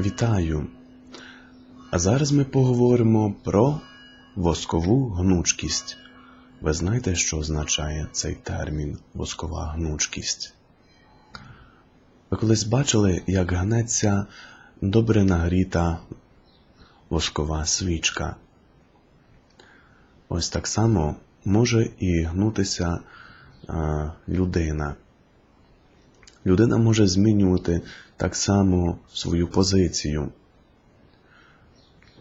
Вітаю! А зараз ми поговоримо про воскову гнучкість. Ви знаєте, що означає цей термін воскова гнучкість? Ви колись бачили, як гнеться добре нагріта воскова свічка. Ось так само може і гнутися а, людина. Людина може змінювати так само свою позицію.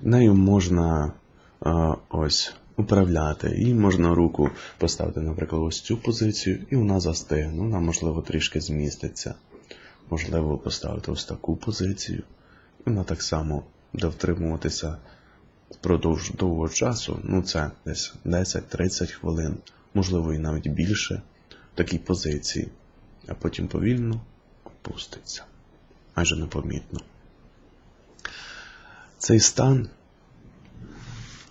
Нею можна а, ось управляти. Їй можна руку поставити, наприклад, ось цю позицію, і вона застигне. Вона, можливо, трішки зміститься. Можливо, поставити ось таку позицію. І вона так само буде втримуватися впродовж довгого часу. Ну, це десь 10-30 хвилин, можливо, і навіть більше в такій позиції, а потім повільно опуститься. Майже непомітно. Цей стан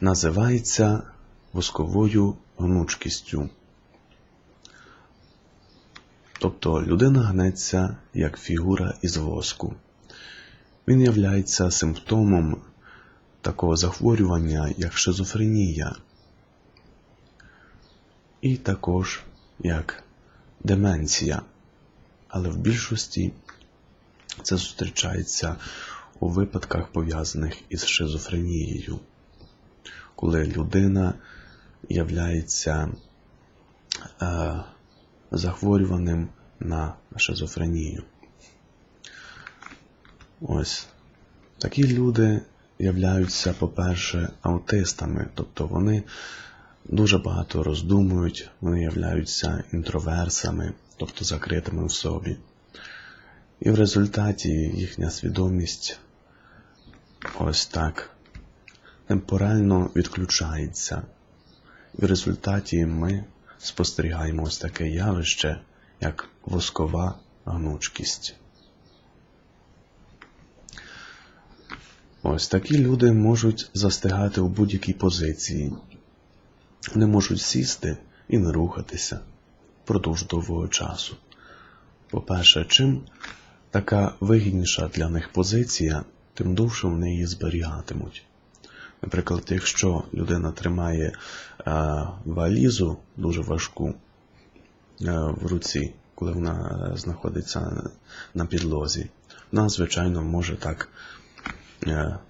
називається восковою гнучкістю. Тобто людина гнеться як фігура із воску. Він являється симптомом такого захворювання, як шизофренія, і також як деменція. Але в більшості це зустрічається у випадках, пов'язаних із шизофренією, коли людина являється е, захворюваним на шизофренію. Ось такі люди являються, по-перше, аутистами, тобто вони дуже багато роздумують, вони являються інтроверсами, тобто закритими в собі. І в результаті їхня свідомість ось так темпорально відключається. І в результаті ми спостерігаємо ось таке явище, як воскова гнучкість. Ось такі люди можуть застигати у будь-якій позиції, не можуть сісти і не рухатися впродовж довгого часу. По-перше, чим така вигідніша для них позиція, тим довше вони її зберігатимуть. Наприклад, якщо людина тримає а, валізу дуже важку а, в руці, коли вона знаходиться на підлозі, вона, звичайно, може так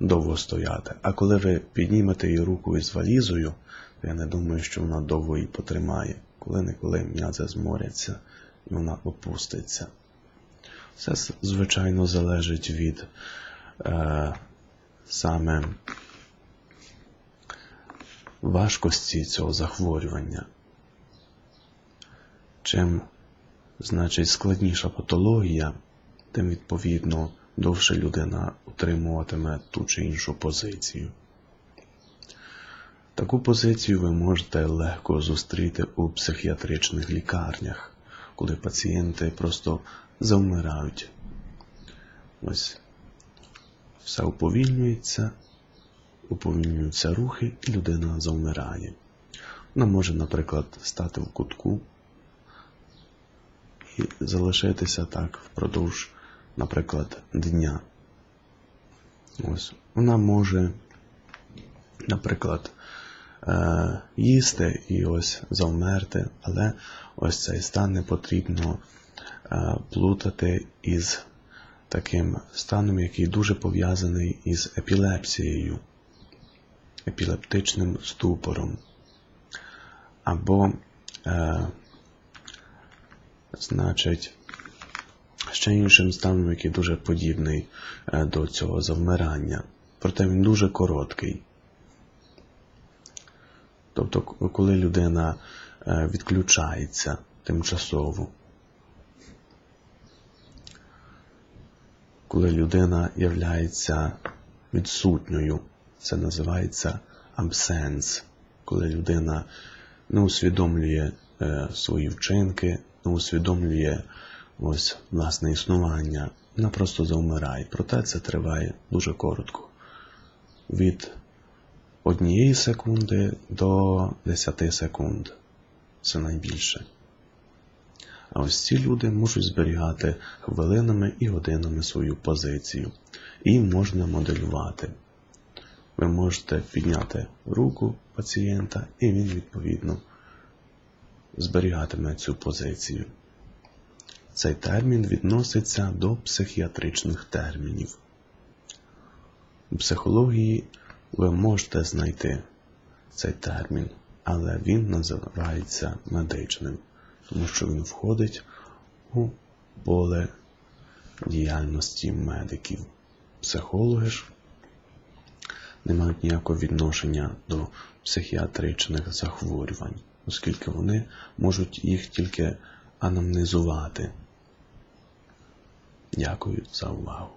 довго стояти. А коли ви піднімете її руку із валізою, то я не думаю, що вона довго її потримає. Коли-неколи м'язи зморяться і вона опуститься. Все, звичайно, залежить від е, саме важкості цього захворювання. Чим, значить, складніша патологія, тим, відповідно, довше людина утримуватиме ту чи іншу позицію. Таку позицію ви можете легко зустріти у психіатричних лікарнях, коли пацієнти просто завмирають. Ось все уповільнюється, уповільнюються рухи, і людина завмирає. Вона може, наприклад, стати в кутку і залишитися так впродовж, наприклад, дня. Ось. Вона може, наприклад, е, їсти і ось завмерти, але ось цей стан не потрібно е, плутати із таким станом, який дуже пов'язаний із епілепсією, епілептичним ступором. Або, е, значить, ще іншим станом, який дуже подібний е, до цього завмирання. Проте він дуже короткий. Тобто, коли людина е, відключається тимчасово, коли людина являється відсутньою, це називається абсенс, коли людина не усвідомлює е, свої вчинки, не усвідомлює ось власне існування, вона просто завмирає. Проте це триває дуже коротко. Від однієї секунди до 10 секунд. Це найбільше. А ось ці люди можуть зберігати хвилинами і годинами свою позицію. І можна моделювати. Ви можете підняти руку пацієнта, і він відповідно зберігатиме цю позицію. Цей термін відноситься до психіатричних термінів. У психології ви можете знайти цей термін, але він називається медичним, тому що він входить у поле діяльності медиків. Психологи ж не мають ніякого відношення до психіатричних захворювань, оскільки вони можуть їх тільки анамнезувати. 感谢上主。